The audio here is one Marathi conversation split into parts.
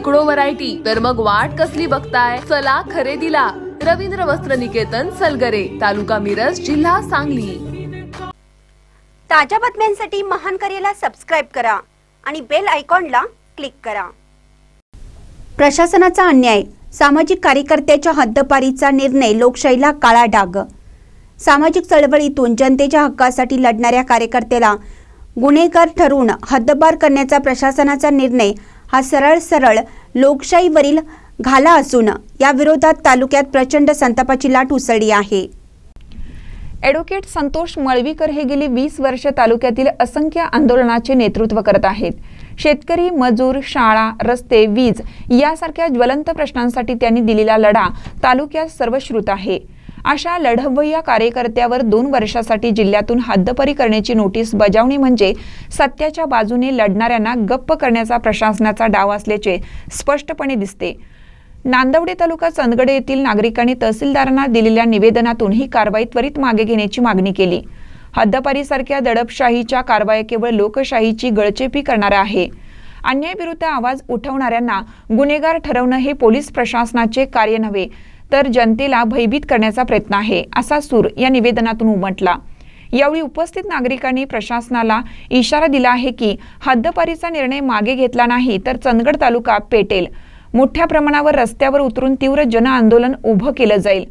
शेकडो व्हरायटी तर मग वाट कसली बघताय? चला खरेदीला. रवींद्र वस्त्र निकेतन सलगरे तालुका मिरज जिल्हा सांगली. ताज्या बातम्यांसाठी महान करेला सबस्क्राईब करा आणि बेल आयकॉनला क्लिक करा. प्रशासनाचा अन्याय. सामाजिक कार्यकर्त्याच्या हद्दपारीचा निर्णय लोकशाहीला काळा डाग. सामाजिक चळवळीतून जनतेच्या हक्कासाठी लढणाऱ्या कार्यकर्त्याला गुन्हेगार ठरवून हद्दपार करण्याचा प्रशासनाचा निर्णय हा सरळ सरळ लोकशाहीवरील घाला असून या विरोधात तालुक्यात प्रचंड संतापाची लाट उसळली आहे. ॲडव्होकेट संतोष मळवीकर हे गेली वीस वर्ष तालुक्यातील असंख्य आंदोलनाचे नेतृत्व करत आहेत. शेतकरी मजूर शाळा रस्ते वीज यासारख्या ज्वलंत प्रश्नांसाठी त्यांनी दिलेला लढा तालुक्यात सर्वश्रुत आहे. अशा लढवय्या कार्यकर्त्यावर दोन वर्षासाठी जिल्ह्यातून हद्दपरी करण्याची नोटीस बजावणी म्हणजे सत्याच्या बाजूने लढणाऱ्यांना गप्प करण्याचा प्रशासनाचा डाव असल्याचे स्पष्टपणे दिसते. नांदवडे तालुका चंदगडे येथील नागरिकांनी तहसीलदारांना दिलेल्या निवेदनातून ही कारवाई त्वरित मागे घेण्याची मागणी केली. हद्दपारीसारख्या दडपशाहीच्या कारवाया केवळ लोकशाहीची गळचेपी करणाऱ्या आहे. अन्यायविरुद्ध आवाज उठवणाऱ्यांना गुन्हेगार ठरवणं हे पोलीस प्रशासनाचे कार्य नव्हे. तर जनतेला भयभीत करण्याचा प्रयत्न आहे असा सूर या निवेदनातून उमटला. यावेळी उपस्थित नागरिकांनी प्रशासनाला इशारा दिला आहे की हद्दपारीचा निर्णय मागे घेतला नाही तर चंदगड तालुका पेटेल. मोठ्या प्रमाणावर रस्त्यावर उतरून तीव्र जन आंदोलन उभं केलं जाईल.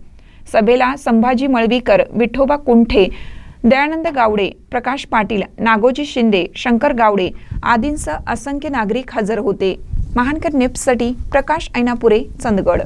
सभेला संभाजी मळवीकर विठोबा कुंठे दयानंद गावडे प्रकाश पाटील नागोजी शिंदे शंकर गावडे आदींसह असंख्य नागरिक हजर होते. महानकर नेप्ससाठी प्रकाश ऐनापुरे चंदगड.